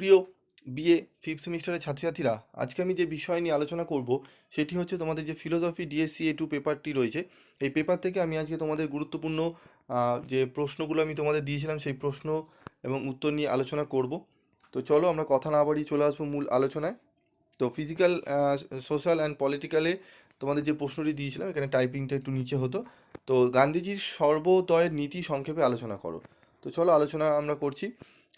প্রিয় BA fifth সেমিস্টারের ছাত্রছাত্রীরা, আজকে আমি যে বিষয় নিয়ে আলোচনা করব, সেটি হচ্ছে তোমাদের যে ফিলোসফি ডিএসসি এ টু পেপারটি রয়েছে, এই পেপার থেকে আমি আজকে তোমাদের গুরুত্বপূর্ণ যে প্রশ্নগুলো আমি তোমাদের দিয়েছিলাম, সেই প্রশ্ন এবং উত্তর নিয়ে আলোচনা করব। তো চলো আমরা কথা না বাড়িয়ে চলে আসব মূল আলোচনায়। তো ফিজিক্যাল সোশ্যাল অ্যান্ড পলিটিক্যালে তোমাদের যে প্রশ্নটি দিয়েছিলাম, এখানে টাইপিংটা একটু নিচে হতো। তো গান্ধীজির সর্বোদয়ের নীতি সংক্ষেপে আলোচনা করো। তো চলো আলোচনা আমরা করছি।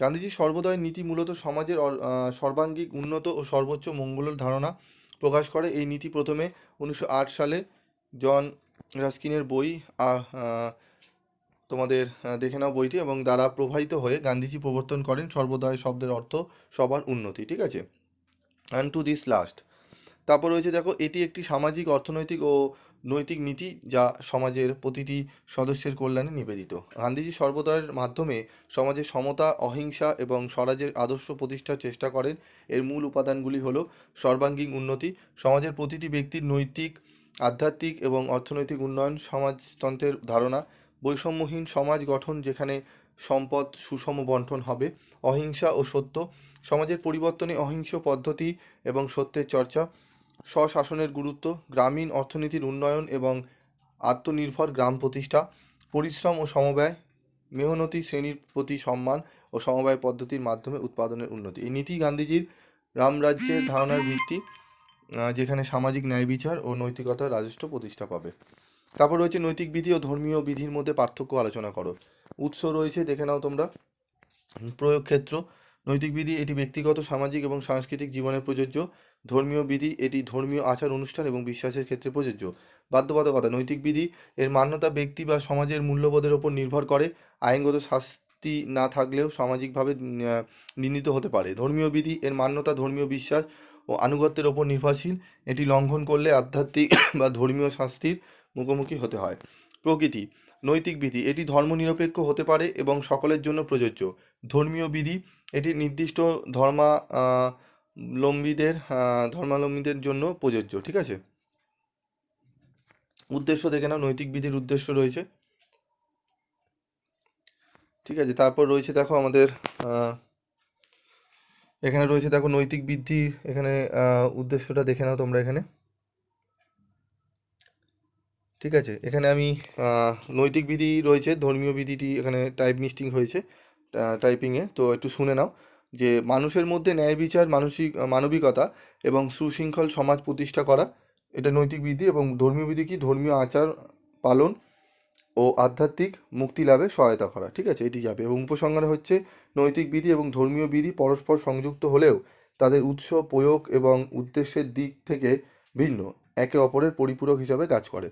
গান্ধীজির সর্বোদয়ের নীতি মূলত সমাজের সর্বাঙ্গিক উন্নত ও সর্বোচ্চ মঙ্গলের ধারণা প্রকাশ করে। এই নীতি প্রথমে উনিশশো আট সালে জন রাস্কিনের বই আহ, তোমাদের দেখে নাও বইটি এবং দ্বারা প্রভাবিত হয়ে গান্ধীজি প্রবর্তন করেন সর্বদয় শব্দের অর্থ সবার উন্নতি ঠিক আছে? অ্যান্ড টু দিস লাস্ট তারপর রয়েছে দেখো, এটি একটি সামাজিক, অর্থনৈতিক ও নৈতিক নীতি যা সমাজের প্রতিটি সদস্যের কল্যাণে নিবেদিত। গান্ধীজি সর্বদয়ের মাধ্যমে সমাজে সমতা, অহিংসা এবং স্বরাজের আদর্শ প্রতিষ্ঠার চেষ্টা করেন। এর মূল উপাদানগুলি হল সর্বাঙ্গীন উন্নতি, সমাজের প্রতিটি ব্যক্তির নৈতিক, আধ্যাত্মিক এবং অর্থনৈতিক উন্নয়ন, সমাজতন্ত্রের ধারণা, বৈষম্যহীন সমাজ গঠন যেখানে সম্পদ, সুষম বন্টন হবে, অহিংসা ও সত্য, সমাজের পরিবর্তনে অহিংস পদ্ধতি এবং সত্যের চর্চা স্বশাসনের গুরুত্ব, গ্রামীণ অর্থনীতির উন্নয়ন এবং আত্মনির্ভর গ্রাম প্রতিষ্ঠা, পরিশ্রম ও সমবায়, মেহনতি শ্রেণির প্রতি সম্মান ও সমবায় পদ্ধতির মাধ্যমে উৎপাদনের উন্নতি। এই নীতি গান্ধীজির রামরাজ্যের ধারণার ভিত্তি যেখানে সামাজিক ন্যায় বিচার ও নৈতিকতার রাজস্ব প্রতিষ্ঠা পাবে। তারপর রয়েছে নৈতিক বিধি ও ধর্মীয় বিধির মধ্যে পার্থক্য আলোচনা করো। উৎস রয়েছে, দেখে নাও তোমরা প্রয়োগ ক্ষেত্র নৈতিক বিধি, এটি ব্যক্তিগত, সামাজিক এবং সাংস্কৃতিক জীবনে প্রযোজ্য। ধর্মীয় বিধি, এটি ধর্মীয় আচার, অনুষ্ঠান এবং বিশ্বাসের ক্ষেত্রে প্রযোজ্য। বাধ্যবাধকতা, নৈতিক বিধি, এর মান্যতা ব্যক্তি বা সমাজের মূল্যবোধের ওপর নির্ভর করে। আইনগত শাস্তি না থাকলেও সামাজিকভাবে নিন্দিত হতে পারে। ধর্মীয় বিধি, এর মান্যতা, ধর্মীয় বিশ্বাস ও আনুগত্যের ওপর নির্ভরশীল। এটি লঙ্ঘন করলে আধ্যাত্মিক বা ধর্মীয় শাস্তির মুখোমুখি হতে হয়। প্রকৃতি, নৈতিক বিধি, এটি ধর্মনিরপেক্ষ হতে পারে এবং সকলের জন্য প্রযোজ্য। ধর্মীয় বিধি, এটি নির্দিষ্ট ধর্মা লম্বীদের আহ, ধর্মাবলম্বীদের জন্য প্রযোজ্য ঠিক আছে? উদ্দেশ্য দেখে নাও নৈতিক বিধির উদ্দেশ্য রয়েছে। ঠিক আছে তারপর রয়েছে দেখো আমাদের এখানে রয়েছে দেখো নৈতিক বৃদ্ধি এখানে উদ্দেশ্যটা দেখে নাও তোমরা এখানে। ঠিক আছে এখানে আমি নৈতিক বিধি রয়েছে ধর্মীয় বিধিটি এখানে টাইপ মিস্টিং হয়েছে টাইপিংয়ে তো একটু শুনে নাও। যে মানুষের মধ্যে ন্যায় বিচার, মানসিক মানবিকতা এবং সুশৃঙ্খল সমাজ প্রতিষ্ঠা করা, এটা নৈতিক বিধি এবং ধর্মীয় বিধি কি? ধর্মীয় আচার পালন ও আধ্যাত্মিক মুক্তি লাভে সহায়তা করা, ঠিক আছে? এটি যাবে। এবং উপসংহারে হচ্ছে নৈতিক বিধি এবং ধর্মীয় বিধি পরস্পর সংযুক্ত হলেও তাদের উৎস, প্রয়োগ এবং উদ্দেশ্যের দিক থেকে ভিন্ন। একে অপরের পরিপূরক হিসাবে কাজ করে।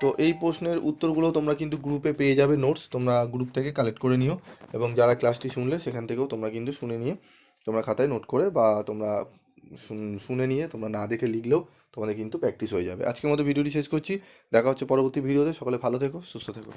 তো এই প্রশ্নের উত্তরগুলো তোমরা কিন্তু গ্রুপে পেয়ে যাবে নোটস তোমরা গ্রুপ থেকে কালেক্ট করে নিও এবং যারা ক্লাসটি শুনলে সেখান থেকেও তোমরা কিন্তু শুনে নিয়ে, তোমরা খাতায় নোট করে বা তোমরা শুন- নিয়ে তোমরা না দেখে লিখলেও তোমাদের কিন্তু প্র্যাকটিস হয়ে যাবে। আজকের মতো ভিডিওটি শেষ করছি। দেখা হচ্ছে পরবর্তী ভিডিওতে সকলে ভালো থেকো, সুস্থ থেকো।